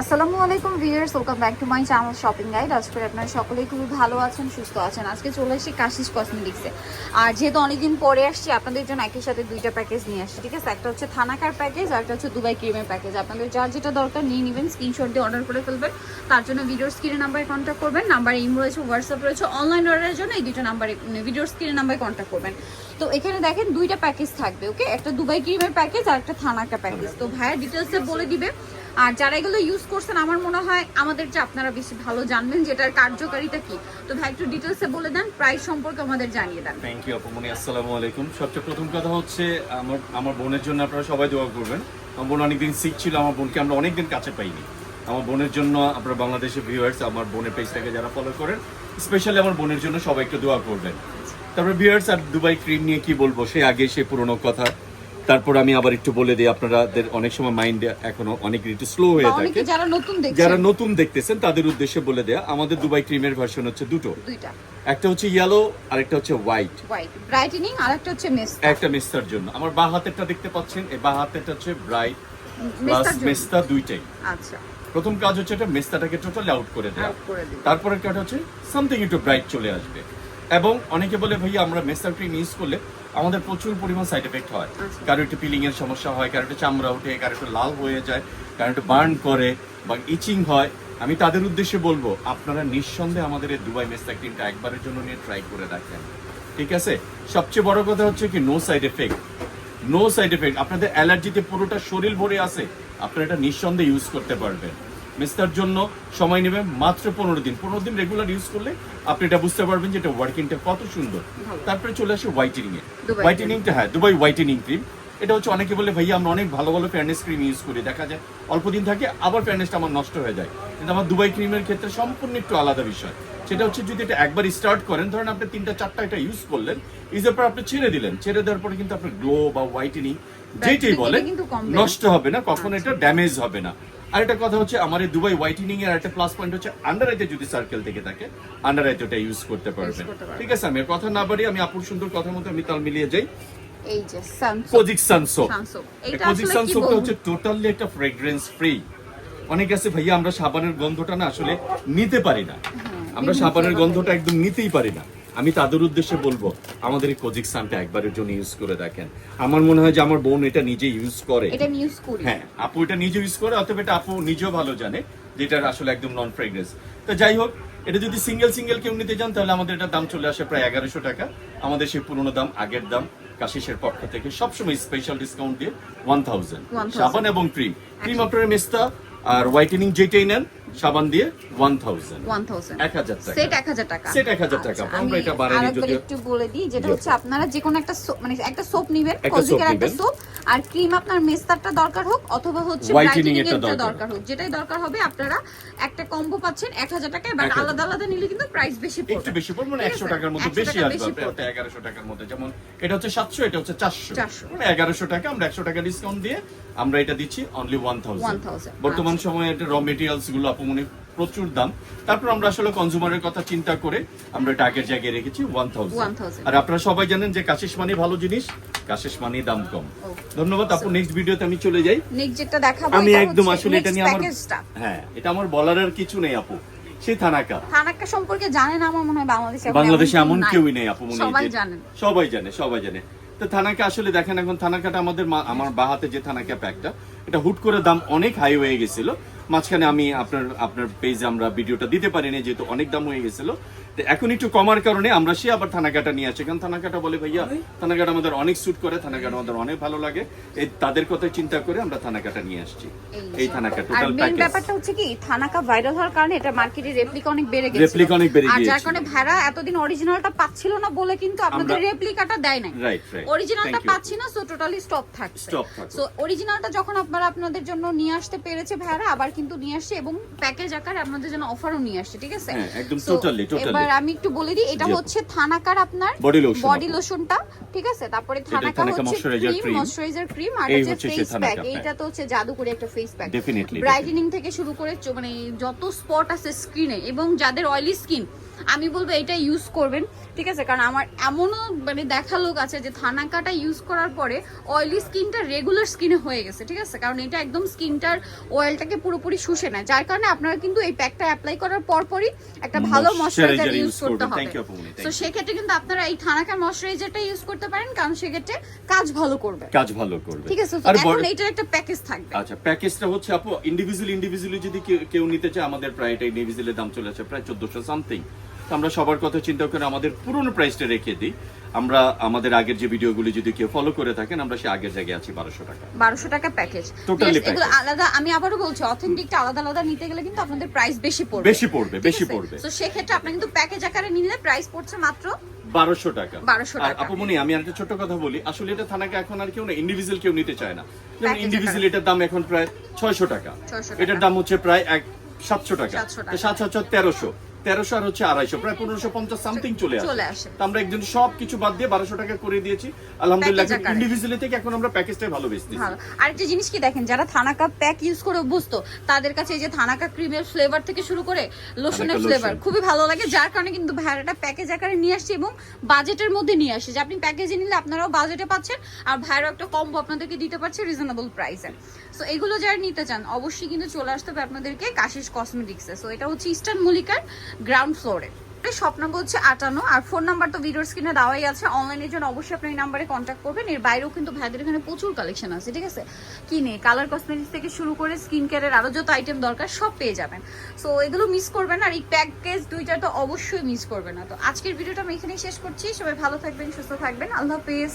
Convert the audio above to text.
আসসালামু আলাইকুম viewers welcome back to my channel shopping guide আজ করে আপনারা সকলেই খুবই ভালো আছেন, সুস্থ আছেন। আজকে চলে এসেছি কাশিস কসমেটিক্সে আর যেহেতু অনেকদিন পরে আসছি, আপনাদের জন্য একই সাথে দুইটা প্যাকেজ নিয়ে আসছি, ঠিক আছে? একটা হচ্ছে থানাকার প্যাকেজ আর একটা হচ্ছে দুবাই ক্রিমের প্যাকেজ আপনাদের যার যেটা দরকার নিয়ে নেবেন স্ক্রিনশট দিয়ে অর্ডার করে ফেলবেন। তার জন্য ভিডিওর স্ক্রিনে নাম্বারে কন্ট্যাক্ট করবেন। নাম্বার ইম রয়েছে হোয়াটসঅ্যাপ রয়েছে অনলাইন অর্ডারের জন্য এই দুটো নাম্বারে ভিডিওর স্ক্রিনে নাম্বারে কন্ট্যাক্ট করবেন। তো এখানে দেখেন দুইটা প্যাকেজ থাকবে ওকে একটা দুবাই ক্রিমের প্যাকেজ আর একটা থানাকা প্যাকেজ তো ভাইয়া ডিটেলসে বলে দিবে আর যারা এগুলো ইউজ করছেন, আমার মনে হয় আমাদের যে আপনারা বেশি ভালো জানবেন যে এটার কার্যকারিতা কি। তো ভাই, একটু ডিটেলসে বলে দেন প্রাইস সম্পর্কে আমাদের জানিয়ে দেন। থ্যাংক ইউ আপুমনি আসসালামু আলাইকুম। সবচেয়ে প্রথম কথা হচ্ছে, আমার আমার বোনের জন্য আপনারা সবাই দোয়া করবেন। আমার বোন অনেকদিন সিক ছিল, আমার বোনকে আমরা অনেকদিন কাছে পাইনি। আমার বোনের জন্য আপনারা বাংলাদেশের ভিউয়ার্স আমার বোনের পেজটাকে যারা ফলো করেন স্পেশালি আমার বোনের জন্য সবাই একটু দোয়া করবেন। তারপরে ভিউয়ার্স আর দুবাই ক্রিম নিয়ে কি বলব, সে আগে সে পুরনো কথা। তারপর আমি আবার একটু বলে দিই আপনাদের অনেক সময় মাইন্ড এখনও অনেক একটু স্লো হয়ে থাকে। যারা নতুন দেখছেন। যারা নতুন দেখতেছেন তাদের উদ্দেশ্যে বলে দেয়া আমাদের দুবাই ক্রিমের ভার্সন হচ্ছে দুটো। দুইটা। একটা হচ্ছে ইয়েলো আর একটা হচ্ছে হোয়াইট হোয়াইট ব্রাইটেনিং আর একটা হচ্ছে মেস একটা মেস্তার জন্য। আমার বা হাতেরটা দেখতে পাচ্ছেন এই বা হাতেরটা হচ্ছে ব্রাইট প্লাস মেস্তা দুইটাই। আচ্ছা। প্রথম কাজ হচ্ছে এটা মেস্তাটাকে টোটালি আউট করে দেওয়া তারপরে কাজ হচ্ছে সামথিং একটু ব্রাইট চলে আসবে। এবং অনেকে বলে ভাইয়া আমরা মেস্তার ক্রিম ইউজ করলে আমাদের প্রচুর পরিমাণ সাইড এফেক্ট হয়। আচ্ছা। কারও একটু পিলিং এর সমস্যা হয় কারও একটু চামড়া ওঠে কারও একটু লাল হয়ে যায় কারও একটু বার্ন করে বা ইচিং হয়। আমি তাদের উদ্দেশ্যে বলব আপনারা নিঃসন্দেহে আমাদের এই দুবাই মেস্তা ক্রিমটা একবারের জন্য নিয়ে ট্রাই করে দেখেন। ঠিক আছে? সবচেয়ে বড় কথা হচ্ছে কি no side effect no side effect আপনাদের অ্যালার্জিতে পুরোটা শরীর ভরে আছে। আপনারা এটা নিঃসন্দেহে ইউজ করতে পারবেন। মেস্তার জন্য সময় নেবে মাত্র পনেরো দিন। পনেরো দিন রেগুলার ইউজ করলে আপনি এটা বুঝতে পারবেন যে এটা ওয়ার্কিংটা কত সুন্দর। তারপরে চলে আসে হোয়াইটেনিং এ। হোয়াইটেনিংটা হ্যাঁ দুবাই হোয়াইটেনিং ক্রিম এটা হচ্ছে অনেকে বলে ভাইয়া আমরা অনেক ভালো ভালো ফেয়ারনেস ক্রিম ইউজ করি। দেখা যায় অল্প দিন থাকে আবার ফেয়ারনেসটা আমার নষ্ট হয়ে যায়। কিন্তু আমার দুবাই ক্রিমের ক্ষেত্রে সম্পূর্ণ একটু আলাদা বিষয়। সেটা হচ্ছে যদি এটা একবার স্টার্ট করেন ধরেন আপনি তিনটা চারটা এটা ইউজ করলেন ইউজের পর আপনি ছেড়ে দিলেন। ছেড়ে দেওয়ার পরে কিন্তু আপনার গ্লো বা হোয়াইটেনিং যেটাই বলেন। নষ্ট হবে না কখনো এটা ড্যামেজ হবে না। আর একটা কথা হচ্ছে আমার এই দুবাই হোয়াইটেনিং এর একটা প্লাস পয়েন্ট হচ্ছে আন্ডার আইতে যদি সার্কেল থেকে থাকে আন্ডার আইতে ওটা ইউজ করতে পারবেন। ঠিক আছে আমি কথা না বাড়ি আমি আপুর সুন্দর কথা মতো আমি তাল মিলিয়ে যাই। এই যে সানসো কোজিক সানসো সানসো এটা কোজিক আসলে কি সানসোটা বলব? হচ্ছে টোটালি একটা ফ্রেগ্রেন্স ফ্রি অনেক আছে ভাইয়া আমরা সাবানের গন্ধটা না আসলে নিতে পারি না। আমরা সাবানের গন্ধটা একদম নিতেই পারি না। আমি তাদের উদ্দেশ্যে বলব আমাদের এই কোজিক সানটা একবারের জন্য ইউজ করে দেখেন। আমার মনে হয় যে আমার বোন এটা নিজে ইউজ করে। এটা আমি ইউজ করি। হ্যাঁ আপু এটা নিজে ইউজ করে অথবা এটা আপু নিজেও ভালো জানে যে এটার আসলে একদম নন ফ্রেগনেন্স তো যাই হোক এটা যদি সিঙ্গেল সিঙ্গেল কেউ নিতে যান তাহলে আমাদের এটার দাম চলে আসে প্রায় এগারোশো টাকা। আমাদের সেই পুরোনো দাম আগের দাম। কাশিসের পক্ষ থেকে সবসময় স্পেশাল ডিসকাউন্ট দিয়ে ওয়ান থাউজেন্ড 1000 সাবান এবং ক্রিম ক্রিম আপনার মেস্তা আর হোয়াইটেনিং যেটাই নেন সাবান দিয়ে ওয়ান থাউজেন্ড 1000 এক হাজার টাকা। সেট 1000 টাকা। সেট 1000 টাকা। আচ্ছা, আমরা আমি এটা আরেকবার একটু বলে দিই যেটা হচ্ছে আপনারা যে কোনো একটা মানে একটা সোপ নেবেন কজিকের একটা সোপ আর ক্রিম আপনার মেস্তারটা দরকার হোক অথবা হচ্ছে ব্রাইটেনিং এরটা দরকার। হোক। যেটাই দরকার হবে আপনারা একটা কম্বো পাচ্ছেন 1000 টাকায় বাট আলাদা আলাদা নিলে কিন্তু প্রাইস বেশি পড়বে। একটু বেশি পড়বে মানে ঠিক একশো আছে? টাকার মতো বেশি আসবে পড়বে। এগারোশো টাকার মধ্যে। যেমন এটা হচ্ছে সাতশো এটা হচ্ছে চারশো। 400 মানে এগারোশো টাকা আমরা একশো টাকা ডিসকাউন্ট দিয়ে আমরা এটা দিচ্ছি অনলি ওয়ান থাউজেন্ড বর্তমান সময়ে এটা র মেটেরিয়ালসগুলো আপমনে প্রচুর দাম। তারপর আমরা আসলে কনজিউমারের কথা চিন্তা করে আমরা আগের জায়গায় রেখেছি ওয়ান থাউজেন্ড আর আপনারা সবাই জানেন যে কাশিস মানি ভালো জিনিস কাশিস মানি দাম কম। ধন্যবাদ আপু নেক্সট ভিডিওতে আমি চলে যাই। নেক্সট যেটা দেখাবো আমি একদম আসলে এটা নিয়ে আমার হ্যাঁ এটা আমার বলার আর কিছু নেই আপু। সেই থানাকা। থানাক্কা সম্পর্কে জানেন আমার মনে হয় বাংলাদেশে বাংলাদেশে এমন কেউই নেই আপু মনে হয় সবাই জানে সবাই জানে। তো থানাকে আসলে দেখেন এখন থানাকাটা আমাদের আমার বাহাতে যে থানাকা একটা এটা হুট করে দাম অনেক হাই হয়ে গেছিল। মাঝখানে আমি আপনার আপনার পেজে আমরা ভিডিওটা দিতে পারিনি যেহেতু অনেক দাম হয়ে গেছিল। তো এখন একটু কমার কারণে আমরা সে আবার থানাকাটা নিয়ে আসি। কারণ থানাকাটা বলে ভাইয়া থানাকাটা আমাদের অনেক স্যুট করে থানাকাটা আমাদের অনেক ভালো লাগে। এই তাদের কথা চিন্তা করে আমরা থানাকাটা নিয়ে আসছি। এই থানাকা আর টোটাল প্যাকেজ ব্যাপারটা হচ্ছে কি থানাকা ভাইরাল হওয়ার কারণে এটা মার্কেটে রেপ্লিকা অনেক বেড়ে গেছে Replica অনেক বেড়ে গেছে আর যার কারণে ভাড়া এতদিন অরিজিনালটা পাচ্ছিল না বলে কিন্তু আপনাদের রেপ্লিকাটা দেয় নাই। রাইট রাইট অরিজিনালটা পাচ্ছি না সো টোটালি স্টপ থাকছে। Stop থাকছে। সো অরিজিনালটা যখন আপনারা আপনাদের জন্য নিয়ে আসতে পেরেছে ভাড়া আবার কিন্তু নিয়ে আসছে এবং প্যাকেজ আকার আপনাদের জন্য অফারও নিয়ে আসছে ঠিক আছে? হ্যাঁ, একদম টোটালি totally। এবার আমি একটু বলে দিই এটা হচ্ছে থানাকার আপনার বডি লোশন বডি লোশনটা ঠিক আছে? তারপরে থানাকা হচ্ছে ক্রিম। ময়শ্চারাইজার ক্রিম আর এই হচ্ছে হচ্ছে ফেস প্যাক এইটা তো হচ্ছে জাদুকরি একটা ফেস প্যাক ডেফিনেটলি ব্রাইটেনিং থেকে শুরু করে মানে যত স্পট আছে স্কিনে এবং যাদের অয়েলি স্কিন আমি বলব এটা ইউজ করবেন ঠিক আছে? কারণ আমার এমনও মানে দেখা লোক আছে যে থানাকাটা ইউজ করার পরে অয়েলি স্কিনটা রেগুলার স্কিনে হয়ে গেছে ঠিক আছে? কারণ এটা একদম স্কিনটার অয়েলটাকে পুরোপুরি শুষে নেয়। যার কারণে আপনারা কিন্তু এই প্যাকটা অ্যাপ্লাই করার পরপরই একটা ভালো ময়শ্চারাইজার ইউজ করতে হবে। তো সেক্ষেত্রে কিন্তু আপনারা এই থানাকা ময়শ্চারাইজারটা ইউজ করতে পারেন কারণ সেক্ষেত্রে কাজ ভালো করবে। কাজ ভালো করবে। ঠিক আছে এখন এইটার একটা প্যাকেজ থাকবে। আচ্ছা প্যাকেজটা হচ্ছে আপু ইন্ডিভিজুয়াল ইন্ডিভিজুয়ালি যদি কেউ- নিতে চায় আমাদের প্রায় এটা ইন্ডিভিজুয়ালের দাম চলে আসে প্রায় চোদ্দশো সামথিং আমরা সবার কথা চিন্তা করে আমাদের পুরনো প্রাইসটা রেখে দিই। আমরা আমাদের আগের যে ভিডিওগুলি যদি কেউ ফলো করে থাকেন আমরা সে আগের জায়গায় আছি বারোশো টাকা। বারোশো টাকা প্যাকেজ Totally এগুলো আলাদা আমি আবারও বলছি অথেন্টিকটা আলাদা আলাদা নিতে গেলে কিন্তু আপনাদের প্রাইস বেশি পড়বে। বেশি পড়বে, বেশি পড়বে। তো সেক্ষেত্রে আপনি কিন্তু প্যাকেজ আকারে নিলে প্রাইস পড়ছে মাত্র বারোশো টাকা। 1200 আর টাকা। আপুমনি আমি একটা ছোট কথা বলি আসলে এটা থানাকে এখন আর কেউ না ইন্ডিভিজুয়াল কেউ নিতে চায় না। যেমন ইন্ডিভিজুয়াল এটার দাম এখন প্রায় ছয়শো টাকা। এটার দাম হচ্ছে প্রায় এক সাতশো টাকা। 700 টাকা। সাত সাতশো তেরোশো। তেরোশো আর হচ্ছে আড়াইশো প্রায় পনেরোশো পঞ্চাশ সামথিং চলে আসে। তো আমরা একজন সব কিছু বাদ দিয়ে বারোশো টাকা করে দিয়েছি। আলহামদুলিল্লাহ। ইন্ডিভিজুয়ালি থেকে এখন আমরা প্যাকেজটাই ভালো বেচতেছি। ভালো। আরেকটা জিনিস কি দেখেন যারা থানাকা প্যাক ইউজ করে অভ্যস্ত তাদের কাছে এই যে থানাকা ক্রিমের ফ্লেভার থেকে শুরু করে লোশনের ফ্লেভার খুবই ভালো লাগে। যার কারণে কিন্তু ভাইয়াটা প্যাকেজ আকারে নিয়ে আসছে এবং বাজেটের মধ্যে নিয়ে আসে যে আপনি প্যাকেজে নিলে আপনারাও বাজেটে পাচ্ছেন আর ভাইয়ারও একটা কম্বো আপনাদেরকে দিতে পারছে রিজনেবল প্রাইসে সো এগুলো যারা নিতে চান অবশ্যই কিন্তু চলে আসতে হবে আপনাদেরকে কাশিস কসমেটিক্সে সো এটা হচ্ছে ইস্টার্ন মল্লিকার গ্রাউন্ড ফ্লোরে স্বপ্ন হচ্ছে আটানো আর ফোন নাম্বার তো ভিডিওর স্ক্রিনে দেওয়াই আছে। অনলাইনের জন্য অবশ্যই আপনি এই নাম্বারে কন্ট্যাক্ট করবেন। এর বাইরেও কিন্তু ভাইদের এখানে প্রচুর কালেকশন আছে, ঠিক আছে? কিনে কালার কসমেটিক্স থেকে শুরু করে স্কিন কেয়ারের আরও যত আইটেম দরকার, সব পেয়ে যাবেন। সো এগুলো মিস করবেন আর এই প্যাকেজ দুইটা তো অবশ্যই মিস করবেন না। তো আজকের ভিডিওটা আমি এখানেই শেষ করছি। সবাই ভালো থাকবেন, সুস্থ থাকবেন। আল্লাহ হাফেজ।